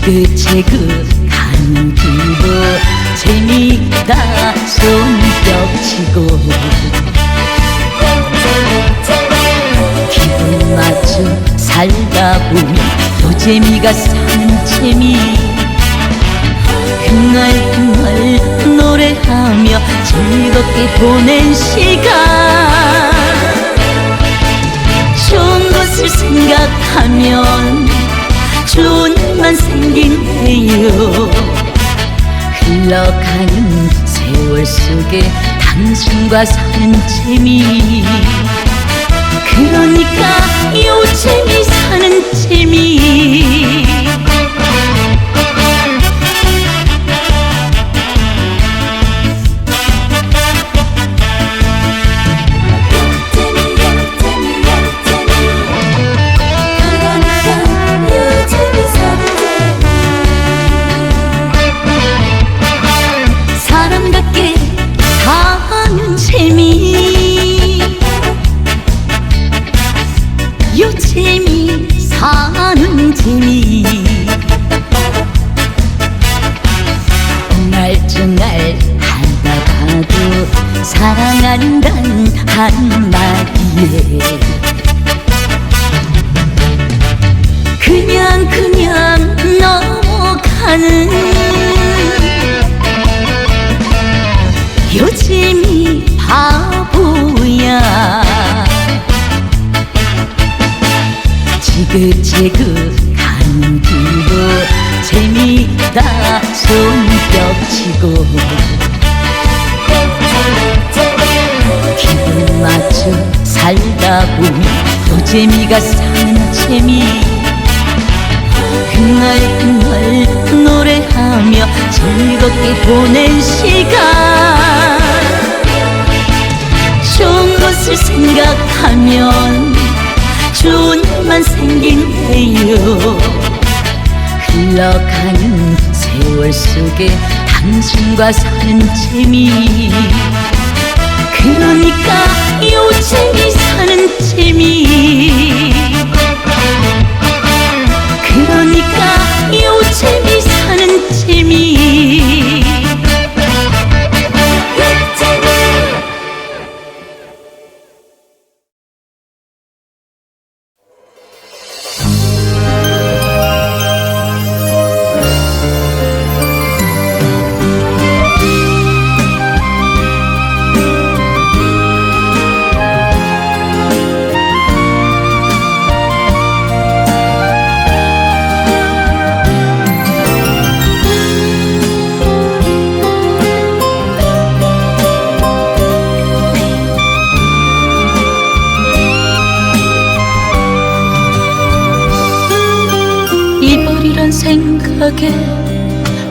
지긋지긋 가는 길도 재미있다. 손뼉치고. 기분 맞춰 살다 보면 또 재미가 사는 재미. 흥얼흥얼 노래하며 즐겁게 보낸 시간. 좋은 것을 생각하면 일만 생긴대요 흘러가는 세월 속에 당신과 사는 재미. 그러니까 요 재미 사는 재미 지긋지긋 가는 길도 재미있다 손뼉치고. 기분 맞춰 살다 보면 또 재미가 사는 재미. 흥얼흥얼 노래하며 즐겁게 보낸 시간. 좋은 것을 생각하면 좋은 일만 생긴대요 흘러가는 세월 속에 당신과 사는 재미. 그러니까 요 재미 사는 재미. 그러니까 요 재미 사는 재미 생각에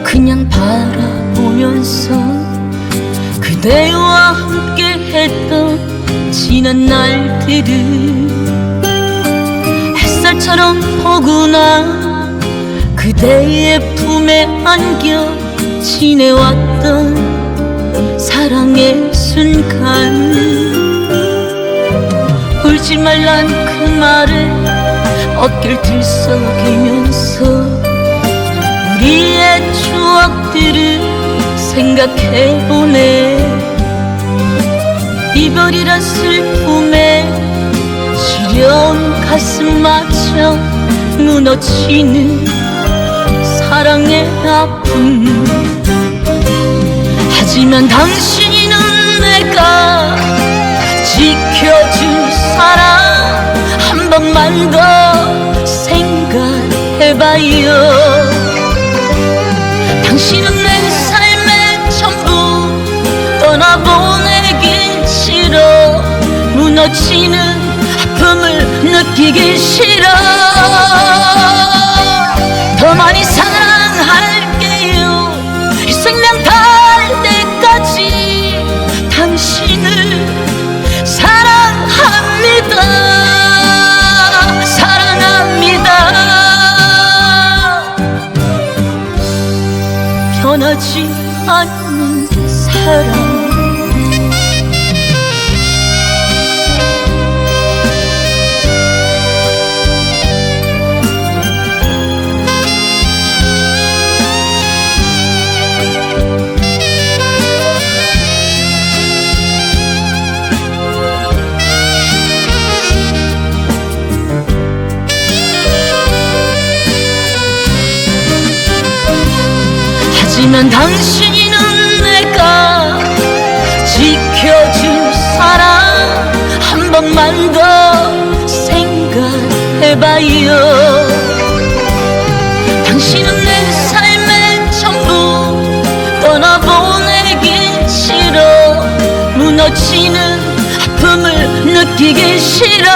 그냥 바라보면서 그대와 함께 했던 지난 날들을 햇살처럼 포근한 그대의 품에 안겨 지내왔던 사랑의 순간. 울지 말란 그 말에 어깨를 들썩이면서 추억들을 생각해보네. 이별이란 슬픔에 시려운 가슴마저 무너지는 사랑의 아픔. 하지만 당신은 내가 지켜줄 사람 한 번만 더 생각해봐요 당신은 내 삶의 전부. 떠나보내긴 싫어. 무너지는 아픔을 느끼기 싫어. 더 많이 변하지 않는 사랑 하지만 당신은 내가 지켜줄 사람? 한 번만 더 생각해봐요. 당신은 내 삶의 전부 떠나보내기 싫어 무너지는 아픔을 느끼기 싫어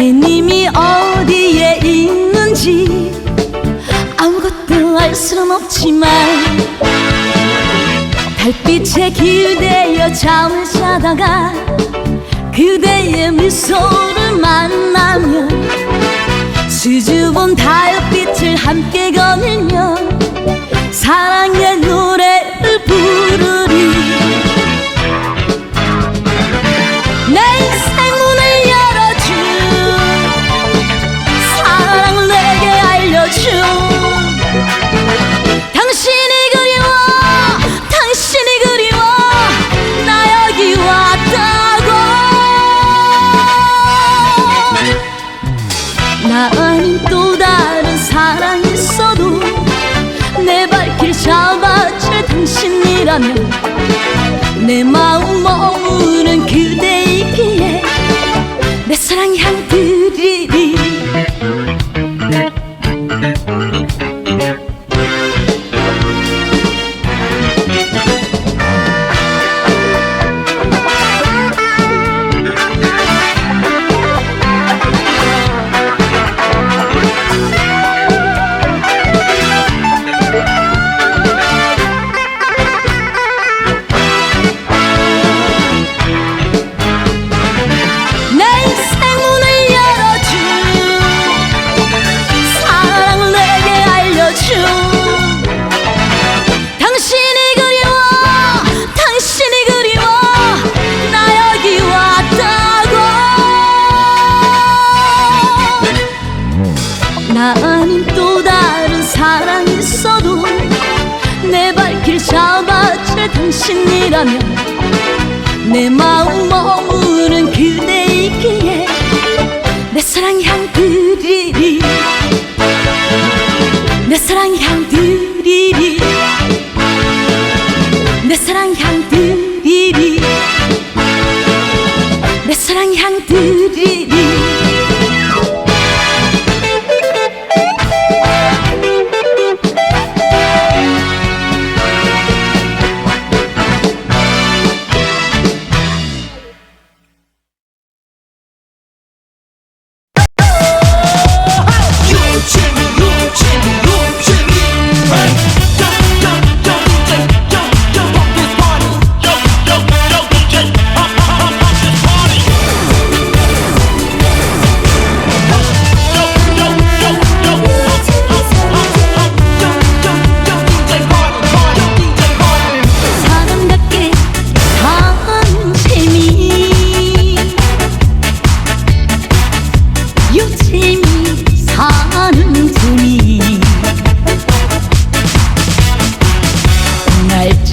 내 님이 어디에 있는지 아무것도 알 수는 없지만 달빛에 기대어 잠을 자다가 그대의 미소를 만나면 수줍은 달빛을 함께 거닐며 사랑의 노래를 부르 내 마음 나 아닌 또 다른 사랑이 있어도 내 발길 잡아줄 당신이라면 내 마음 머무는 그대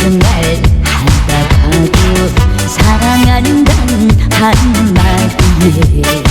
그날 한다고 사랑한단 한마디에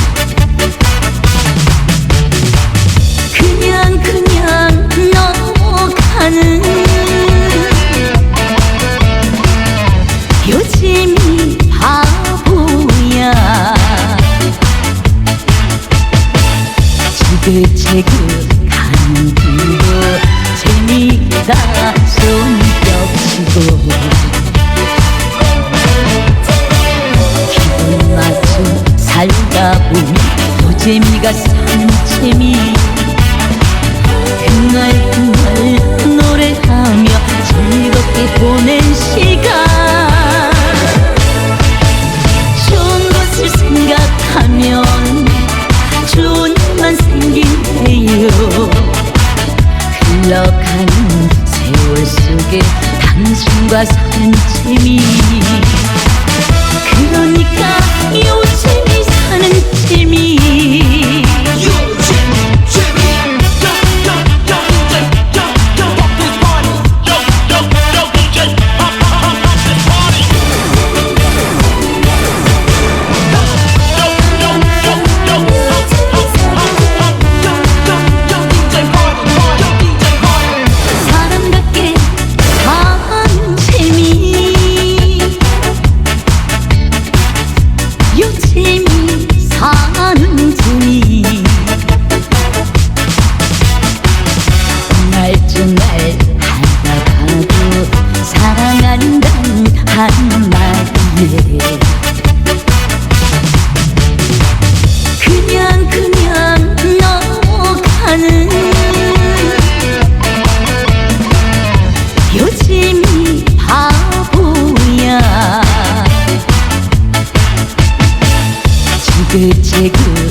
Congress 그냥 그냥 넘어가는 요즘이 바보야. 지긋지긋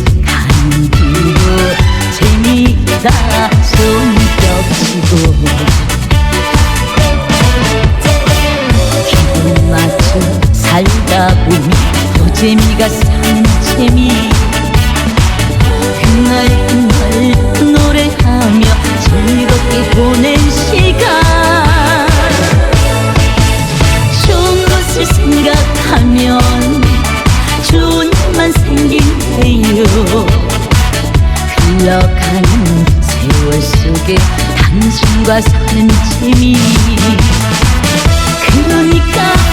재미가 사는 재미. 그날 그날 노래하며 즐겁게 보낸 시간. 좋은 것을 생각하면 좋은 일만 생긴대요 흘러가는 세월 속에 당신과 사는 재미. 그러니까